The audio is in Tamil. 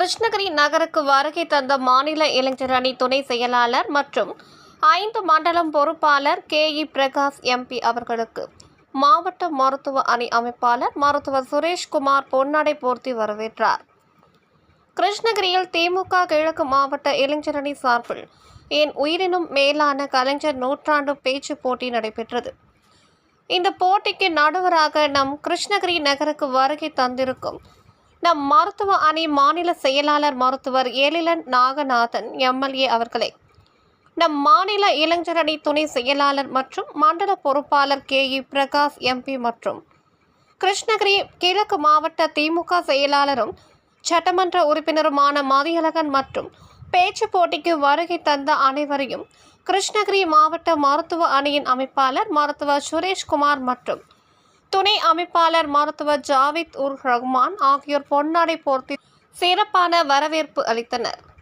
கிருஷ்ணகிரி நகருக்கு வருகை தந்த மாநில இளைஞர் அணி துணை செயலாளர் மற்றும் ஐந்து மண்டலம் பொறுப்பாளர் கே இ பிரகாஷ் எம்பி அவர்களுக்கு மாவட்ட மருத்துவ அணி அமைப்பாளர் மருத்துவர் சுரேஷ்குமார் பொன்னாடை போர்த்தி வரவேற்றார். கிருஷ்ணகிரியில் திமுக கிழக்கு மாவட்ட இளைஞரணி சார்பில் என் உயிரினும் மேலான கலைஞர் நூற்றாண்டு பேச்சு போட்டி நடைபெற்றது. இந்த போட்டிக்கு நடுவராக நம் கிருஷ்ணகிரி நகருக்கு வருகை தந்திருக்கும் நம் மருத்துவ அணி மாநில செயலாளர் மருத்துவர் எழிலன் நாகநாதன் எம்எல்ஏ அவர்களை. நம் மாநில இளைஞரணி துணை செயலாளர் மற்றும் மண்டல பொறுப்பாளர் கே. இ. பிரகாஷ் எம்பி மற்றும் கிருஷ்ணகிரி கிழக்கு மாவட்ட திமுக செயலாளரும் சட்டமன்ற உறுப்பினருமான மதியழகன் மற்றும் பேச்சு போட்டிக்கு வருகை தந்த அனைவரையும் கிருஷ்ணகிரி மாவட்ட மருத்துவ அணியின் அமைப்பாளர் மருத்துவர் சுரேஷ்குமார் மற்றும் துணை அமைப்பாளர் மருத்துவர் ஜாவித் உர் ரஹ்மான் ஆகியோர் பொன்னாடை போர்த்தி சிறப்பான வரவேற்பு அளித்தனர்.